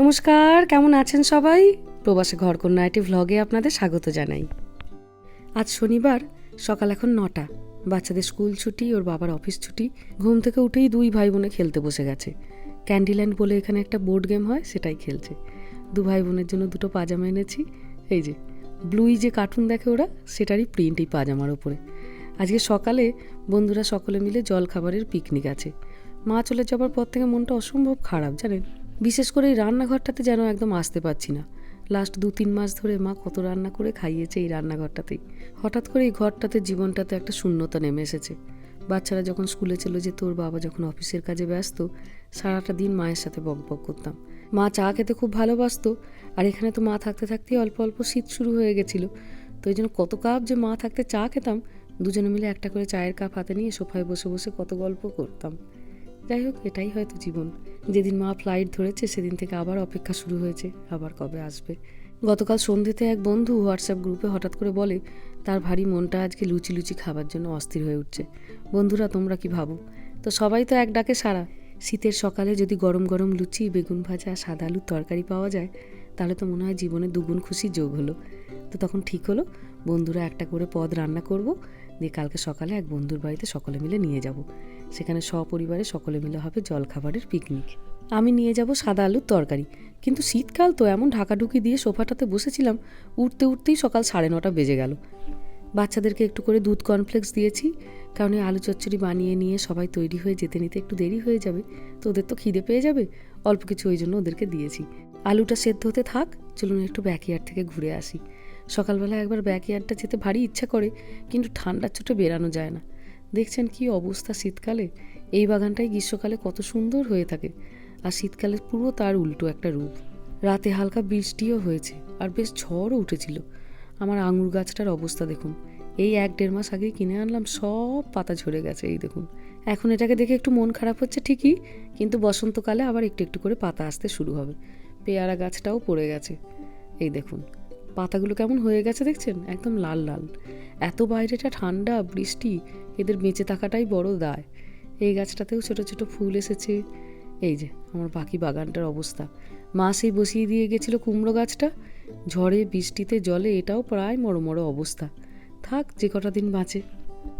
নমস্কার, কেমন আছেন সবাই? প্রবাসে ঘরকন্যা একটি ভ্লগে আপনাদের স্বাগত জানাই। আজ শনিবার, সকাল এখন নটা। বাচ্চাদের স্কুল ছুটি, ওর বাবার অফিস ছুটি। ঘুম থেকে উঠেই দুই ভাই বোনে খেলতে বসে গেছে। ক্যান্ডিল্যান্ড বলে এখানে একটা বোর্ড গেম হয়, সেটাই খেলছে। দু ভাই বোনের জন্য দুটো পাজামা এনেছি। এই যে ব্লুই যে কার্টুন দেখে ওরা, সেটারই প্রিন্ট এই পাজামার ওপরে। আজকে সকালে বন্ধুরা সকলে মিলে জল খাবারের পিকনিক আছে। মা চলে যাবার পর থেকে মনটা অসম্ভব খারাপ, জানেন? বিশেষ করে এই রান্নাঘরটাতে যেন একদম আসতে পারছি না। লাস্ট দু তিন মাস ধরে মা কত রান্না করে খাইয়েছে এই রান্নাঘরটাতেই। হঠাৎ করে এই ঘরটাতে জীবনটাতে একটা শূন্যতা নেমে এসেছে। বাচ্চারা যখন স্কুলে চলে যে তোর বাবা যখন অফিসের কাজে ব্যস্ত, সারাটা দিন মায়ের সাথে বক বক করতাম। মা চা খেতে খুব ভালোবাসতো, আর এখানে তো মা থাকতে থাকতেই অল্প অল্প শীত শুরু হয়ে গেছিল। তো এই জন্য কত কাপ যে মা থাকতে চা খেতাম, দুজনে মিলে একটা করে চায়ের কাপ হাতে নিয়ে সোফায় বসে বসে কত গল্প করতাম। যাই হোক, এটাই হয়তো জীবন। যেদিন মা ফ্লাইট ধরেছে, সেদিন থেকে আবার অপেক্ষা শুরু হয়েছে, আবার কবে আসবে। গতকাল সন্ধ্যেতে এক বন্ধু হোয়াটসঅ্যাপ গ্রুপে হঠাৎ করে বলে, তার ভারী মনটা আজকে লুচি লুচি খাবার জন্য অস্থির হয়ে উঠছে। বন্ধুরা, তোমরা কি ভাবো? তো সবাই তো এক ডাকে সারা শীতের সকালে যদি গরম গরম লুচি, বেগুন ভাজা, সাদা আলুর তরকারি পাওয়া যায় তাহলে তো মনে হয় জীবনে দুগুণ খুশি যোগ হলো। তো তখন ঠিক হলো, বন্ধুরা একটা করে পদ রান্না করব, দিয়ে কালকে সকালে এক বন্ধুর বাড়িতে সকলে মিলে নিয়ে যাব। সেখানে সপরিবারে সকলে মিলে হবে জলখাবারের পিকনিক। আমি নিয়ে যাব সাদা আলুর তরকারি, কিন্তু শীতকাল তো এমন ঢাকাঢুকি দিয়ে সোফাটাতে বসেছিলাম, উঠতে উঠতেই সকাল সাড়ে নটা বেজে গেল। বাচ্চাদেরকে একটু করে দুধ কর্নফ্লেক্স দিয়েছি, কারণ এই আলু চচ্চড়ি বানিয়ে নিয়ে সবাই তৈরি হয়ে যেতে নিতে একটু দেরি হয়ে যাবে, তো ওদের তো খিদে পেয়ে যাবে, অল্প কিছু ওই জন্য ওদেরকে দিয়েছি। আলুটা সেদ্ধ হতে থাক, চলুন একটু ব্যাকইয়ার্ড থেকে ঘুরে আসি। সকালবেলা একবার ব্যাকইয়ার্ডটা যেতে ভারী ইচ্ছা করে, কিন্তু ঠান্ডার চোটে বেরানো যায় না। দেখছেন কি অবস্থা শীতকালে? এই বাগানটাই গ্রীষ্মকালে কত সুন্দর হয়ে থাকে। আর শীতকালে পুরো তার উল্টো একটা রূপ। রাতে হালকা বৃষ্টিও হয়েছে, আর বেশ ঝড়ও উঠেছিল। আমার আঙুর গাছটার অবস্থা দেখুন। এই এক দেড় মাস আগে কিনে আনলাম, সব পাতা ঝরে গেছে, এই দেখুন। এখন এটাকে দেখে একটু মন খারাপ হচ্ছে ঠিকই, কিন্তু বসন্তকালে আবার একটু একটু করে পাতা আসতে শুরু হবে। পেয়ারা গাছটাও পড়ে গেছে। এই দেখুন, পাতাগুলো কেমন হয়ে গেছে দেখছেন? একদম লাল লাল। এত বাইরেটা ঠান্ডা, বৃষ্টি, এদের বেঁচে থাকাটাই বড় দায়। এই গাছটাতেও ছোট ছোট ফুল এসেছে। এই যে, আমার বাকি বাগানটার অবস্থা। মা সেই বসিয়ে দিয়ে গেছিল কুমড়ো গাছটা। ঝড়ে, বৃষ্টিতে, জলে এটাও প্রায় মরো মরো অবস্থা। থাক, যে কটা দিন বাঁচে।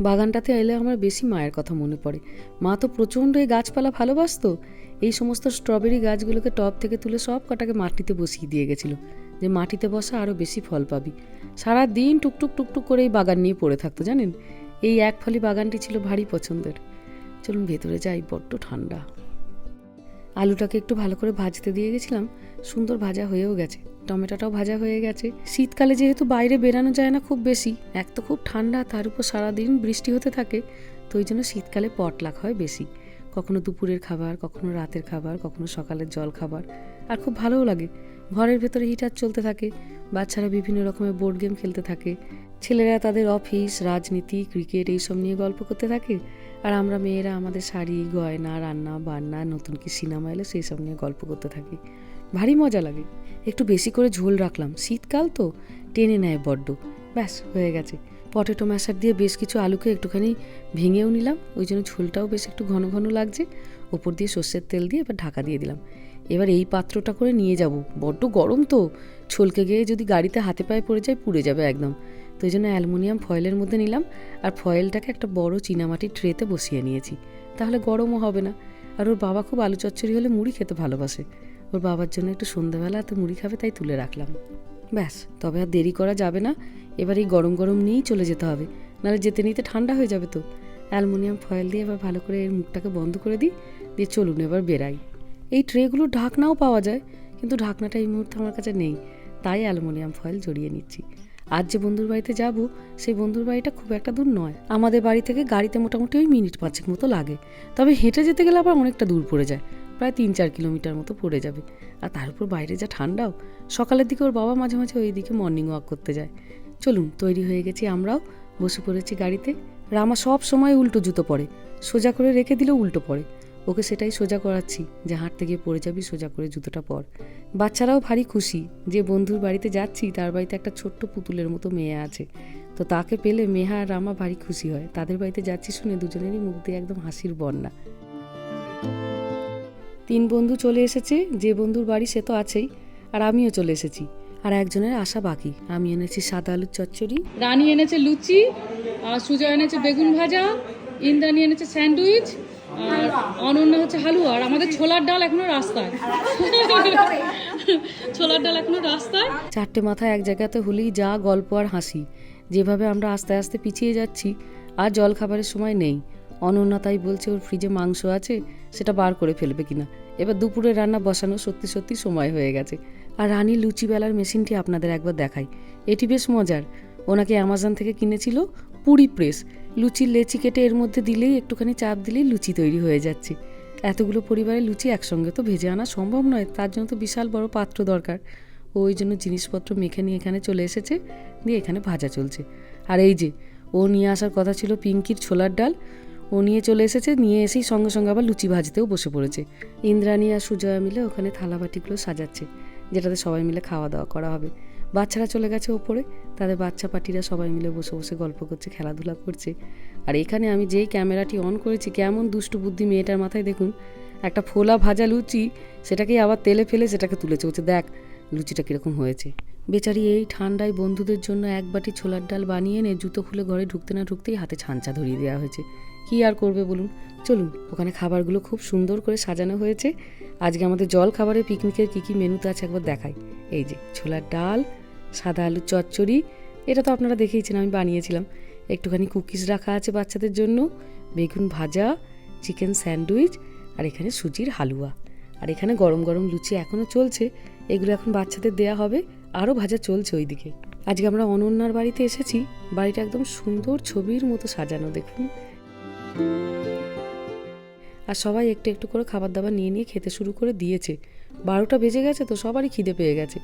বাগানটাতে এলে আমার বেশি মায়ের কথা মনে পড়ে। মা তো প্রচণ্ড এই গাছপালা ভালোবাসতো। এই সমস্ত স্ট্রবেরি গাছগুলোকে টব থেকে তুলে সব কটাকে মাটিতে বসিয়ে দিয়ে গেছিল, যে মাটিতে বসা আরও বেশি ফল পাবি। সারা দিন টুকটুক টুকটুক করে এই বাগান নিয়ে পড়ে থাকতো, জানেন? এই এক ফলি বাগানটি ছিল ভারী পছন্দের। চলুন ভেতরে যাই, বড্ড ঠান্ডা। আলুটাকে একটু ভালো করে ভাজতে দিয়ে গেছিলাম, সুন্দর ভাজা হয়েও গেছে। টমেটোটাও ভাজা হয়ে গেছে। শীতকালে যেহেতু বাইরে বেরানো যায় না খুব বেশি, এক তো খুব ঠান্ডা, তার উপর সারাদিন বৃষ্টি হতে থাকে, তো ওই জন্য শীতকালে পটলাক হয় বেশি। কখনো দুপুরের খাবার, কখনো রাতের খাবার, কখনো সকালের জল খাবার। আর খুব ভালোও লাগে। ঘরের ভেতরে হিটার চলতে থাকে। বাচ্চারা বিভিন্ন রকমের বোর্ড গেম খেলতে থাকে। ছেলেরা তাদের অফিস রাজনীতি ক্রিকেট এইসব নিয়ে গল্প করতে থাকে। আর আমরা মেয়েরা আমাদের শাড়ি, গয়না, রান্না, বান্না, নতুন কি সিনেমা এলে সেই সব নিয়ে গল্প করতে থাকি। ভারী মজা লাগে। একটু বেশি করে ঝোল রাখলাম। শীতকাল তো টেনে নেয় বড্ড। ব্যাস, হয়ে গেছে। পটেটো ম্যাশার দিয়ে বেশ কিছু আলুকে একটুখানি ভেঙেও নিলাম। ওই জন্য ঝোলটাও বেশ একটু ঘন ঘন লাগছে। ওপর দিয়ে সর্ষের তেল দিয়ে এবার ঢাকা দিয়ে দিলাম। এবার এই পাত্রটা করে নিয়ে যাব। বড্ড গরম তো। ছলকে গিয়ে যদি গাড়িতে হাতে পায়ে পড়ে যায় পুড়ে যাবে একদম। তো এই জন্য অ্যালুমিনিয়াম ফয়েলের মধ্যে নিলাম। আর ফয়েলটাকে একটা বড় চীনামাটির ট্রেতে বসিয়ে নিয়েছি। তাহলে গরমও হবে না। আর ওর বাবা খুব আলু চচ্চড়ি হলে মুড়ি খেতে ভালোবাসে। ওর বাবার জন্য একটু সন্ধ্যাবেলা তো মুড়ি খাবে তাই তুলে রাখলাম। ব্যাস, তবে আর দেরি করা যাবে না। এবার এই গরম গরম নিয়েই চলে যেতে হবে। নাহলে যেতে নিতে ঠান্ডা হয়ে যাবে তো। অ্যালুমিনিয়াম ফয়েল দিয়ে এবার ভালো করে এর মুখটাকে বন্ধ করে দিই। দিয়ে চলুন এবার বেরাই। এই ট্রেগুলোর ঢাকনাও পাওয়া যায়, কিন্তু ঢাকনাটা এই মুহূর্তে আমার কাছে নেই। তাই অ্যালুমিনিয়াম ফয়েল জড়িয়ে নিচ্ছি। আজ যে বন্ধুর বাড়িতে যাব, সেই বন্ধুর বাড়িটা খুব একটা দূর নয়। আমাদের বাড়ি থেকে গাড়িতে মোটামুটি ওই মিনিট পাঁচেক মতো লাগে। তবে হেঁটে যেতে গেলে আবার অনেকটা দূর পড়ে যায়। প্রায় তিন চার কিলোমিটার মতো পড়ে যাবে। আর তার উপর বাইরে যা ঠান্ডাও, সকালের দিকে ওর বাবা মাঝে মাঝে ওই দিকে মর্নিং ওয়াক করতে যায়। চলুন, তৈরি হয়ে গেছি আমরাও। বসে পড়েছি গাড়িতে। রামা সব সময় উল্টো জুতো পরে। সোজা করে রেখে দিলেও উল্টো পড়ে ওকে সেটাই সোজা করাচ্ছি, যে হাঁটতে গিয়ে পড়ে যাবি, সোজা করে জুতোটা পর। বাচ্চারাও ভারী খুশি যে বন্ধুর বাড়িতে যাচ্ছি, তার বাড়িতে একটা ছোট্ট পুতুলের মতো মেয়ে আছে। তো তাকে পেলে মেহা আর রামা ভারী খুশি হয়। তাদের বাড়িতে যাচ্ছি শুনে দুজনেরই মুখ দিয়ে একদম হাসির বন্যা। তিন বন্ধু চলে এসেছে যে বন্ধুর বাড়ি সে তো আছেই আর আমিও চলে এসেছি। আর একজনের আশা বাকি আমি এনেছি সাদা আলুর চচ্চড়ি। রানী এনেছে লুচি আর সুজয় এনেছে বেগুন ভাজা ইন্দ্রাণী এনেছে স্যান্ডউইচ আর অনন্যা হচ্ছে হালুয়া আর আমাদের ছোলার ডাল এখনও রাস্তায়। ছোলার ডাল এখনও রাস্তায়। চারটে মাথা এক জায়গাতে হলেই যা গল্প আর হাসি। যেভাবে আমরা আস্তে আস্তে পিছিয়ে যাচ্ছি আর জল খাবারের সময় নেই। অনন্যা তাই বলছে, ওর ফ্রিজে মাংস আছে, সেটা বার করে ফেলবে কিনা? এবার দুপুরে রান্না বসানো সত্যি সত্যি সময় হয়ে গেছে। আর রানী লুচি বেলার মেশিনটি আপনাদের একবার দেখাই। এটি বেশ মজার। ওনাকে অ্যামাজন থেকে কিনেছিল পুরি প্রেস লুচির লেচি কেটে এর মধ্যে দিলেই একটুখানি চাপ দিলেই লুচি তৈরি হয়ে যাচ্ছে। এতগুলো পরিবারের লুচি একসঙ্গে তো ভেজে আনা সম্ভব নয়, তার জন্য তো বিশাল বড় পাত্র দরকার। ওই জন্য জিনিসপত্র মেখে নিয়ে এখানে চলে এসেছে, দিয়ে এখানে ভাজা চলছে। আর এই যে, ও নিয়ে আসার কথা ছিল পিঙ্কির ছোলার ডাল ও নিয়ে চলে এসেছে, নিয়ে এসেই সঙ্গে সঙ্গে আবার লুচি ভাজতেও বসে পড়েছে। ইন্দ্রাণী আর সুজয়া মিলে ওখানে থালাবাটিগুলো সাজাচ্ছে, যেটাতে সবাই মিলে খাওয়া দাওয়া করা হবে। বাচ্চারা চলে গেছে ওপরে, তাদের বাচ্চা পাটিরা সবাই মিলে বসে বসে গল্প করছে, খেলাধুলা করছে। আর এখানে আমি যেই ক্যামেরাটি অন করেছি, কেমন দুষ্টু বুদ্ধি মেয়েটার মাথায় দেখুন, একটা ফোলা ভাজা লুচি, সেটাকেই আবার তেলে ফেলে সেটাকে তুলেছে বলছে দেখ, লুচিটা কীরকম হয়েছে। বেচারি এই ঠান্ডায় বন্ধুদের জন্য এক বাটি ছোলার ডাল বানিয়ে এনে জুতো খুলে ঘরে ঢুকতে না ঢুকতেই হাতে ছাঞ্চা ধরিয়ে দেওয়া হয়েছে। কী আর করবে বলুন? চলুন, ওখানে খাবারগুলো খুব সুন্দর করে সাজানো হয়েছে। আজকে আমাদের জল খাবারের পিকনিকের কী কী মেনুতে আছে একবার দেখাই। এই যে, ছোলার ডাল, সাদা আলুর চচ্চড়ি, এটা তো আপনারা দেখেইছেন, আমি বানিয়েছিলাম। একটুখানি কুকিজ রাখা আছে বাচ্চাদের জন্য, বেগুন ভাজা চিকেন স্যান্ডউইচ আর এখানে সুজির হালুয়া। আর এখানে গরম গরম লুচি এখনও চলছে, এগুলো এখন বাচ্চাদের দেয়া হবে, আরও ভাজা চলছে ওইদিকে। আজকে আমরা অনন্যার বাড়িতে এসেছি, বাড়িটা একদম সুন্দর ছবির মতো সাজানো, দেখুন। আর সবাই একটু একটু করে খাবার দাবার নিয়ে নিয়ে খেতে শুরু করে দিয়েছে। বারোটা বেজে গেছে তো সবারই খিদে পেয়ে গেছে।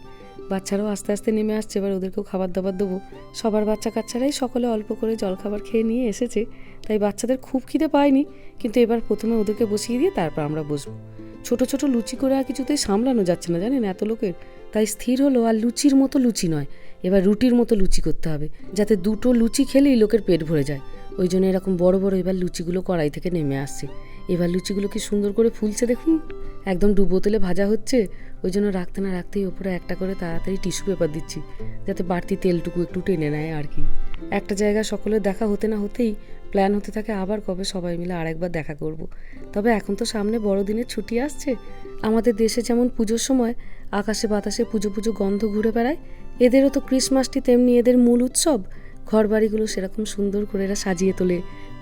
বাচ্চারাও আস্তে আস্তে নেমে আসছে, এবার ওদেরকেও খাবার দাবার দেবো। সবার বাচ্চা কাচ্চারাই সকলে অল্প করে জলখাবার খেয়ে নিয়ে এসেছে। তাই বাচ্চাদের খুব খিদে পায়নি, কিন্তু এবার প্রথমে ওদেরকে বসিয়ে দিয়ে তারপর আমরা বসবো। ছোট ছোট লুচি করে আর কিছুতেই সামলানো যাচ্ছে না, জানেন এত লোকের। তাই স্থির হলো আর লুচির মতো লুচি নয়, এবার রুটির মতো লুচি করতে হবে, যাতে দুটো লুচি খেলেই লোকের পেট ভরে যায়। ওই জন্য এরকম বড় বড় এবার লুচিগুলো কড়াই থেকে নেমে আসছে। এবার লুচিগুলো কি সুন্দর করে ফুলছে দেখুন। একদম ডুবো তেলে ভাজা হচ্ছে। ওই জন্য রাখতে না রাখতেই ওপরে একটা করে তাড়াতাড়ি টিস্যু পেপার দিচ্ছি, যাতে বাড়তি তেলটুকু একটু টেনে নেয় আর কি। একটা জায়গায় সকলের দেখা হতে না হতেই প্ল্যান হতে থাকে আবার কবে সবাই মিলে আরেকবার দেখা করব। তবে এখন তো সামনে বড়দিনের ছুটি আসছে। আমাদের দেশে যেমন পুজোর সময় আকাশে বাতাসে পুজো পুজো গন্ধ ঘুরে বেড়ায়, এদেরও তো ক্রিসমাসটি তেমনি এদের মূল উৎসব। ঘর বাড়িগুলো সেরকম সুন্দর করে এরা সাজিয়ে তোলে,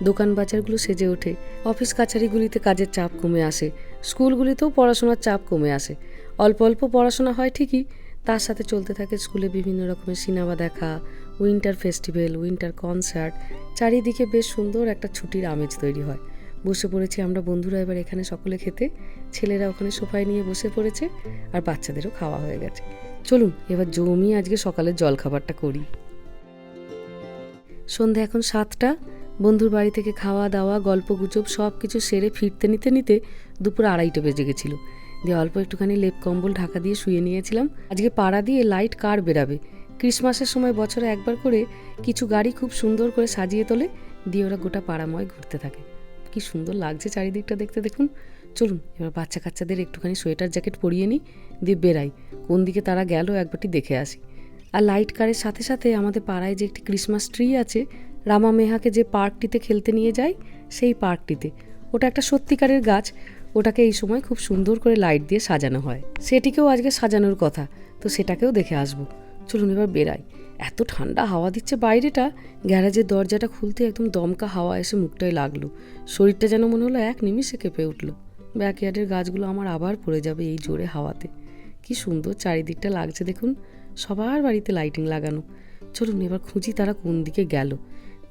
দোকান বাজারগুলো সেজে ওঠে, অফিস কাছারিগুলিতে কাজের চাপ কমে আসে, স্কুলগুলিতেও পড়াশোনার চাপ কমে আসে। অল্প অল্প পড়াশোনা হয় ঠিকই, তার সাথে চলতে থাকে স্কুলে বিভিন্ন রকমের সিনেমা দেখা, উইন্টার ফেস্টিভ্যাল, উইন্টার কনসার্ট, চারিদিকে বেশ সুন্দর একটা ছুটির আমেজ তৈরি হয়। বসে পড়েছি আমরা বন্ধুরা এবার এখানে সকলে খেতে, ছেলেরা ওখানে সোফায় নিয়ে বসে পড়েছে, আর বাচ্চাদেরও খাওয়া হয়ে গেছে। চলুন, এবার জমিয়ে আজকে সকালের জলখাবারটা করি। সন্ধে এখন সাতটা। বন্ধুর বাড়ি থেকে খাওয়া দাওয়া, গল্প গুজব সব কিছু সেরে ফিরতে নিতে নিতে দুপুর আড়াইটা বেজে গেছিল। দিয়ে অল্প একটুখানি লেপ কম্বল ঢাকা দিয়ে শুয়ে নিয়েছিলাম। আজকে পাড়া দিয়ে লাইট কার বেরাবে? ক্রিসমাসের সময় বছরে একবার করে কিছু গাড়ি খুব সুন্দর করে সাজিয়ে তোলে, দিয়ে ওরা গোটা পাড়াময় ঘুরতে থাকে। কি সুন্দর লাগছে চারিদিকটা দেখতে দেখুন। চলুন, এবার বাচ্চা কাচ্চাদের একটুখানি সোয়েটার জ্যাকেট পরিয়ে নিই, দিয়ে বেরাই। কোন দিকে তারা গেল একবারটি দেখে আসি। আর লাইট কারের সাথে সাথে আমাদের পাড়ায় যে একটি ক্রিসমাস ট্রি আছে, রামা মেহাকে যে পার্কটিতে খেলতে নিয়ে যায়, সেই পার্কটিতে। ওটা একটা সত্যিকারের গাছ, ওটাকে এই সময় খুব সুন্দর করে লাইট দিয়ে সাজানো হয়। সেটিকেও আজকে সাজানোর কথা, তো সেটাকেও দেখে আসব। চলুন এবার বেরাই এত ঠান্ডা হাওয়া দিচ্ছে বাইরেটা, গ্যারাজের দরজাটা খুলতে একদম দমকা হাওয়া এসে মুখটায় লাগল। শরীরটা যেন মনে হলো এক নিমিষে কেঁপে উঠল। ব্যাকয়ার্ডের গাছগুলো আমার আবার পড়ে যাবে এই জোরে হাওয়াতে। কি সুন্দর চারিদিকটা লাগছে দেখুন। সবার বাড়িতে লাইটিং লাগানো। চলুন এবার খুঁজি তারা কোন দিকে গেল।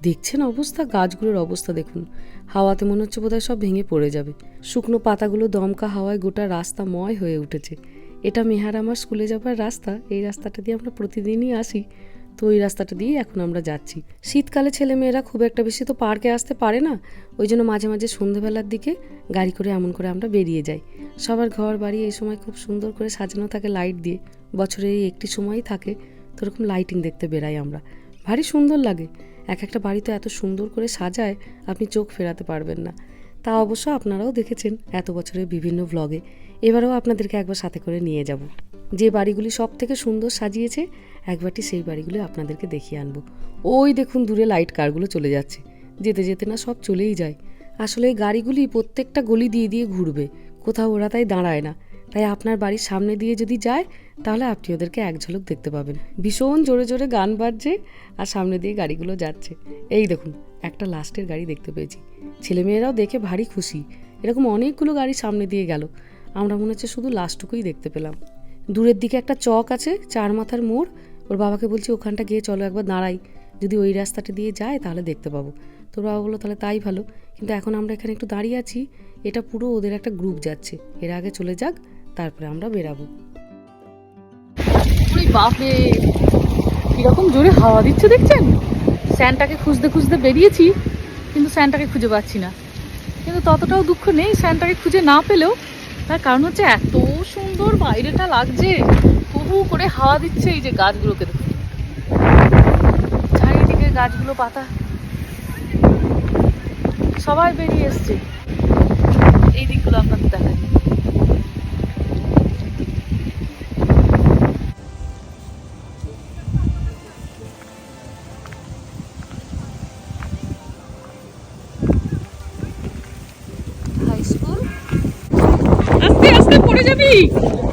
দেখছেন অবস্থা, গাছগুলোর অবস্থা দেখুন। হাওয়াতে মনে হচ্ছে বোধহয় সব ভেঙে পড়ে যাবে। শুকনো পাতাগুলো দমকা হাওয়ায় গোটা রাস্তা ময় হয়ে উঠেছে। এটা মেহার আমার স্কুলে যাবার রাস্তা। এই রাস্তাটা দিয়ে আমরা প্রতিদিনই আসি। তো ওই রাস্তাটা দিয়েই এখন আমরা যাচ্ছি। শীতকালে ছেলে মেয়েরা খুব একটা বেশি তো পার্কে আসতে পারে না। ওই জন্য মাঝে মাঝে সন্ধেবেলার দিকে গাড়ি করে এমন করে আমরা বেরিয়ে যাই। সবার ঘর বাড়ি এই সময় খুব সুন্দর করে সাজানো থাকে লাইট দিয়ে। বছরে একটি সময়ই থাকে, তো ওরকম লাইটিং দেখতে বেরাই আমরা। ভারী সুন্দর লাগে। এক একটা বাড়ি তো এত সুন্দর করে সাজায়, আপনি চোখ ফেরাতে পারবেন না। তা অবশ্য আপনারাও দেখেছেন এত বছরের বিভিন্ন ভ্লগে এবারেও আপনাদেরকে একবার সাথে করে নিয়ে যাব। যে বাড়িগুলি সব থেকে সুন্দর সাজিয়েছে, একবারটি সেই বাড়িগুলি আপনাদেরকে দেখিয়ে আনব। ওই দেখুন দূরে লাইট কারগুলো চলে যাচ্ছে। যেতে যেতে না সব চলেই যায়। আসলে গাড়িগুলি প্রত্যেকটা গলি দিয়ে দিয়ে ঘুরবে। কোথাও ওরা তাই দাঁড়ায় না। তাই আপনার বাড়ির সামনে দিয়ে যদি যায়, তাহলে আপনি ওদেরকে এক ঝলক দেখতে পাবেন। ভীষণ জোরে জোরে গান বাজছে আর সামনে দিয়ে গাড়িগুলো যাচ্ছে। এই দেখুন, একটা লাস্টের গাড়ি দেখতে পেয়েছি। ছেলেমেয়েরাও দেখে ভারী খুশি। এরকম অনেকগুলো গাড়ি সামনে দিয়ে গেল। আমরা মনে হচ্ছে শুধু লাস্টটুকুই দেখতে পেলাম। দূরের দিকে একটা চক আছে, চার মাথার মোড়। ওর বাবাকে বলছি, ওখানটা গিয়ে চলো একবার দাঁড়াই। যদি ওই রাস্তাটা দিয়ে যায়, তাহলে দেখতে পাবো। তোর বাবা বলল, তাহলে তাই ভালো। কিন্তু এখন আমরা এখানে একটু দাঁড়িয়ে আছি। এটা পুরো ওদের একটা গ্রুপ যাচ্ছে। এর আগে চলে যাক। তারপরে আমরা বেরাবো। কীরকম জোরে হাওয়া দিচ্ছে দেখছেন? স্যানটাকে খুঁজতে খুঁজতে বেরিয়েছি, কিন্তু স্যানটাকে খুঁজে পাচ্ছি না। কিন্তু ততটাও দুঃখ নেই স্যানটাকে খুঁজে না পেলেও। তার কারণ হচ্ছে এত সুন্দর বাইরেটা লাগছে হু করে হাওয়া দিচ্ছে এই যে গাছগুলোকে দেখুন। চারিদিকে গাছগুলো পাতা। সবাই বেরিয়ে এসছে। এই দিকগুলো আপনাদের দেখায় পড়ে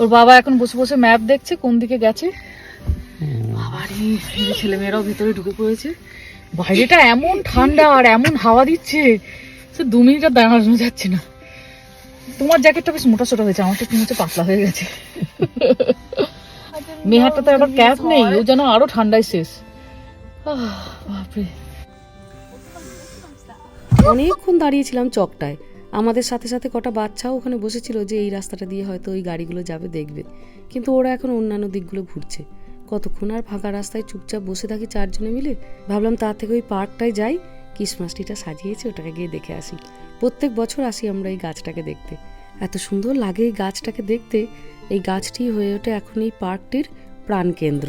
ওর বাবা এখন বসে বসে ম্যাপ দেখছে কোন দিকে গেছে। বাবারে এই যে ছেলেমেয়েরাও ভিতরে ঢুকে পড়েছে। বাইরেটা এমন ঠান্ডা আর এমন হাওয়া দিচ্ছে সে দু মিনিট আর দাঁড়ানো যাচ্ছে না। তোমার জ্যাকেটটা বেশ মোটা ছোটা হয়েছে আমারটা কি হচ্ছে পাতলা হয়ে গেছে। মেহারটা তো আবার ক্যাপ নেই ও যেন আরও ঠান্ডায় শেষ। আহ, বাপরে। অনেকক্ষণ দাঁড়িয়েছিলাম চকটায়। আমাদের সাথে সাথে কটা বাচ্চাও ওখানে বসেছিল যে এই রাস্তাটা দিয়ে হয়তো ওই গাড়িগুলো যাবে, দেখবে। কিন্তু ওরা এখন অন্যান্য দিকগুলো ঘুরছে। কতক্ষণ আর ফাঁকা রাস্তায় চুপচাপ বসে থাকি চারজনে মিলে? ভাবলাম তার থেকে ওই পার্কটায় যাই। ক্রিসমাসটিটা সাজিয়েছে, ওটাকে গিয়ে দেখে আসি। প্রত্যেক বছর আসি আমরা এই গাছটাকে দেখতে। এত সুন্দর লাগে এই গাছটাকে দেখতে। এই গাছটি হয়ে ওঠে এখন এই পার্কটির প্রাণকেন্দ্র।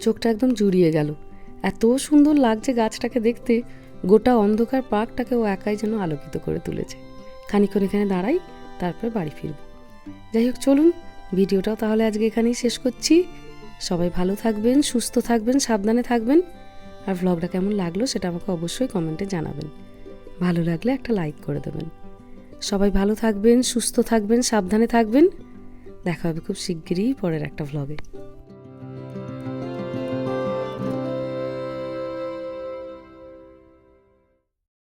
চোখটা একদম জুড়িয়ে গেল। এত সুন্দর লাগছে গাছটাকে দেখতে, গোটা অন্ধকার পার্কটাকে ও একাই যেন আলোকিত করে তুলেছে। খানিক্ষণ এখানে দাঁড়াই, তারপর বাড়ি ফিরব। যাই হোক, চলুন, ভিডিওটাও তাহলে আজকে এখানেই শেষ করছি। সবাই ভালো থাকবেন, সুস্থ থাকবেন, সাবধানে থাকবেন। আর ভ্লগটা কেমন লাগল সেটা আমাকে অবশ্যই কমেন্টে জানাবেন। ভালো লাগলে একটা লাইক করে দেবেন। সবাই ভালো থাকবেন, সুস্থ থাকবেন, সাবধানে থাকবেন। দেখা হবে খুব শিগগিরই পরের একটা ভ্লগে